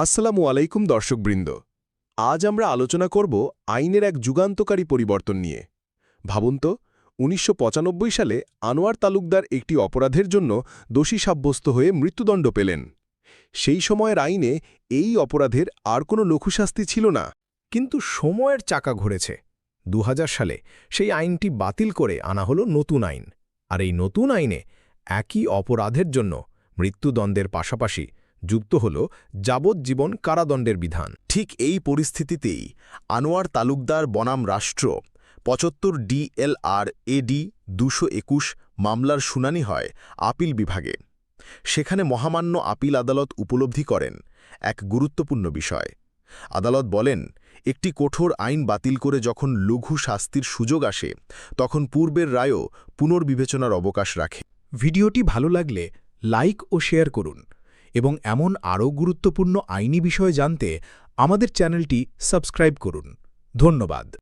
আসসালামু আলাইকুম, দর্শকবৃন্দ। আজ আমরা আলোচনা করব আইনের এক যুগান্তকারী পরিবর্তন নিয়ে। ভাবুন তো, উনিশশো পঁচানব্বই সালে আনোয়ার তালুকদার একটি অপরাধের জন্য দোষী সাব্যস্ত হয়ে মৃত্যুদণ্ড পেলেন। সেই সময়ের আইনে এই অপরাধের আর কোনো লঘুশাস্তি ছিল না, কিন্তু সময়ের চাকা ঘুরেছে। দু হাজার সালে সেই আইনটি বাতিল করে আনা হলো নতুন আইন। আর এই নতুন আইনে একই অপরাধের জন্য মৃত্যুদণ্ডের পাশাপাশি যুক্ত হল যাবজ্জীবন কারাদণ্ডের বিধান। ঠিক এই পরিস্থিতিতেই আনোয়ার তালুকদার বনাম রাষ্ট্র পঁচাত্তর ডিএলআর এডি দুশো একুশ মামলার শুনানি হয় আপিল বিভাগে। সেখানে মহামান্য আপিল আদালত উপলব্ধি করেন এক গুরুত্বপূর্ণ বিষয়। আদালত বলেন, একটি কঠোর আইন বাতিল করে যখন লঘু শাস্তির সুযোগ আসে, তখন পূর্বের রায়ও পুনর্বিবেচনার অবকাশ রাখে। ভিডিওটি ভালো লাগলে লাইক ও শেয়ার করুন। এবং এমন আরও গুরুত্বপূর্ণ আইনি বিষয় জানতে আমাদের চ্যানেলটি সাবস্ক্রাইব করুন। ধন্যবাদ।